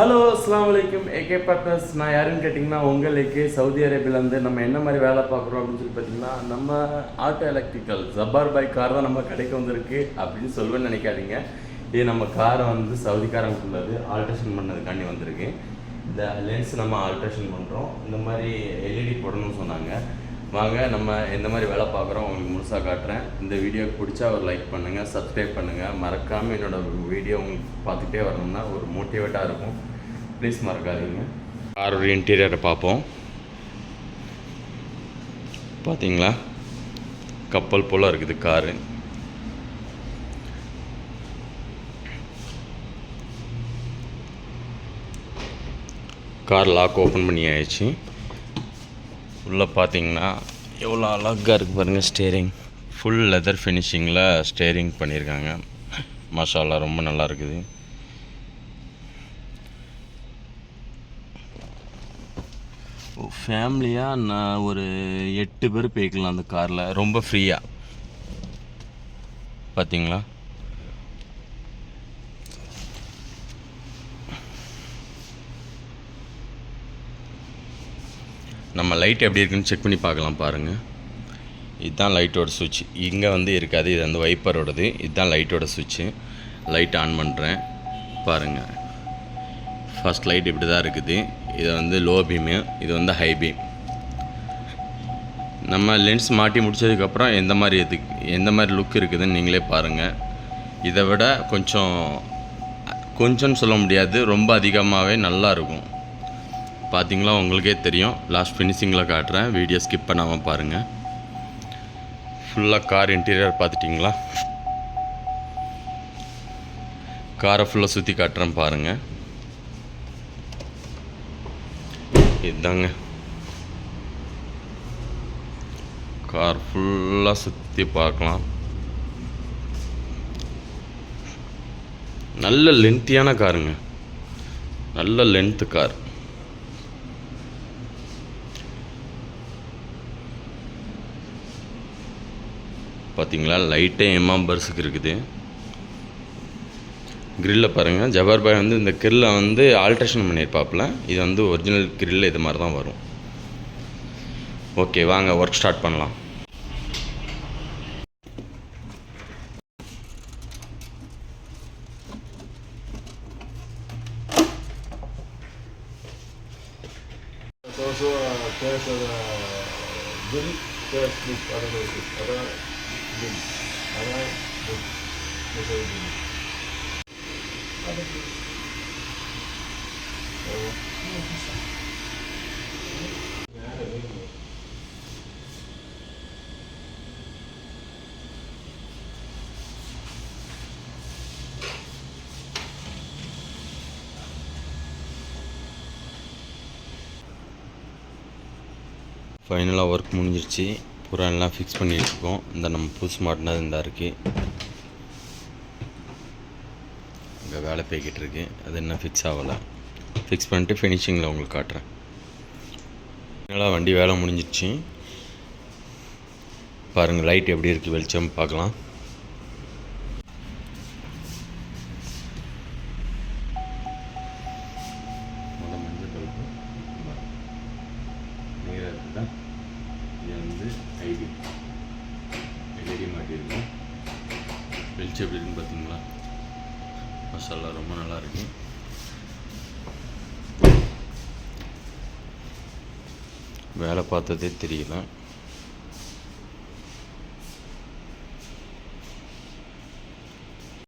Hello அஸ்லாம் வலைக்கும் AK partners நான் யாருன்னு கேட்டிங்கன்னா உங்கள் ஏகே சவுதி அரேபியாவிலேருந்து நம்ம என்ன மாதிரி வேலை பார்க்குறோம் அப்படின்னு சொல்லி பார்த்தீங்கன்னா நம்ம auto electrical Jabbar bike car தான் நம்ம கடைக்கு வந்திருக்கு அப்படின்னு சொல்லுவேன்னு நினைக்காதீங்க. இது நம்ம காரை வந்து சவுதிக்காரங்க உள்ளது. ஆல்ட்ரேஷன் பண்ணதுக்காண்டி வந்திருக்கு. இந்த லென்ஸ் நம்ம ஆல்ட்ரேஷன் பண்ணுறோம் இந்த மாதிரி எல்இடி போடணும்னு சொன்னாங்க. வாங்க நம்ம எந்த மாதிரி வேலை பார்க்குறோம் உங்களுக்கு முழுசாக காட்டுறேன். இந்த வீடியோ பிடிச்சா ஒரு லைக் பண்ணுங்கள் சப்ஸ்கிரைப் பண்ணுங்கள் மறக்காமல் என்னோடய வீடியோ உங்களுக்கு பார்த்துட்டே வரணும்னா ஒரு மோட்டிவேட்டாக இருக்கும். ப்ளீஸ் மறக்காதீங்க காரோட இன்டீரியரை பார்ப்போம். பார்த்தீங்களா கப்பல் போல் இருக்குது காரு. கார் லாக் ஓப்பன் பண்ணி ஆயிடுச்சு உள்ளே பார்த்தீங்கன்னா எவ்வளோ அழகாக இருக்குது பாருங்கள் ஸ்டேரிங் ஃபுல் லெதர் ஃபினிஷிங்கில் ஸ்டேரிங் பண்ணியிருக்காங்க. மசாலா ரொம்ப நல்லா இருக்குது. ஃபேமிலியாக நான் ஒரு எட்டு பேர் போய்க்கலாம் அந்த காரில். ரொம்ப ஃப்ரீயாக பார்த்தீங்களா நம்ம லைட் எப்படி இருக்குன்னு செக் பண்ணி பார்க்கலாம் பாருங்கள் இதுதான் லைட்டோட சுவிட்ச் இங்கே வந்து இருக்காது இது வந்து வைப்பரோடது இதுதான் லைட்டோட சுவிட்சு லைட் ஆன் பண்ணுறேன் பாருங்கள் ஃபஸ்ட் லைட் இப்படி தான் இருக்குது. இது வந்து லோ பீமு இது வந்து ஹை பீம் நம்ம லென்ஸ் மாட்டி முடிச்சதுக்கப்புறம் எந்த மாதிரி இது எந்த மாதிரி லுக் இருக்குதுன்னு நீங்களே பாருங்கள் இதை விட கொஞ்சம் கொஞ்சம்னு சொல்ல முடியாது ரொம்ப அதிகமாகவே நல்லா இருக்கும். பார்த்தீங்களா உங்களுக்கே தெரியும். லாஸ்ட் ஃபினிஷிங்கில் காட்டுறேன். வீடியோ ஸ்கிப் பண்ணாமல் பாருங்கள் ஃபுல்லாக கார் இன்டீரியர் பார்த்துட்டிங்களா காரை ஃபுல்லாக சுற்றி காட்டுறேன் பாருங்கள் இதுதாங்க கார் ஃபுல்லாக சுற்றி பார்க்கலாம் நல்ல லென்த்தியான காருங்க நல்ல லென்த்து கார் பார்த்தீங்களா லைட்டே எம்மாம் பர்ஸுக்கு இருக்குது. கிரில்ல பாருங்கள் ஜபார் பாய் வந்து இந்த கிரில்லை வந்து ஆல்ட்ரேஷன் பண்ணியிருப்பாப்புல இது வந்து ஒரிஜினல் கிரில் இது மாதிரி தான் வரும். ஓகே வாங்க ஒர்க் ஸ்டார்ட் பண்ணலாம். Also, ஃபைனலாக ஒர்க் முடிஞ்சிருச்சு. பூரா எல்லாம் ஃபிக்ஸ் பண்ணிட்டுருக்கோம் இந்த நம்ம புதுசு மாட்டினது இந்த இருக்குது இங்கே வேலை போய்கிட்டு இருக்கு. அது இன்னும் ஃபிக்ஸ் ஆகலை. ஃபிக்ஸ் பண்ணிட்டு ஃபினிஷிங்கில் உங்களுக்கு காட்டுறேன். ஃபைனலாக வண்டி வேலை முடிஞ்சிருச்சு. பாருங்கள் லைட் எப்படி இருக்குது வெளிச்சம் பார்க்கலாம். மஞ்சள் இது வந்து ஐடி. எல்இடி மாட்டியிருக்கோம் வெளிச்சம் எப்படி இருக்குன்னு பார்த்தீங்களா? மசாலா ரொம்ப நல்லா இருக்கு வேலை பார்த்ததே தெரியல.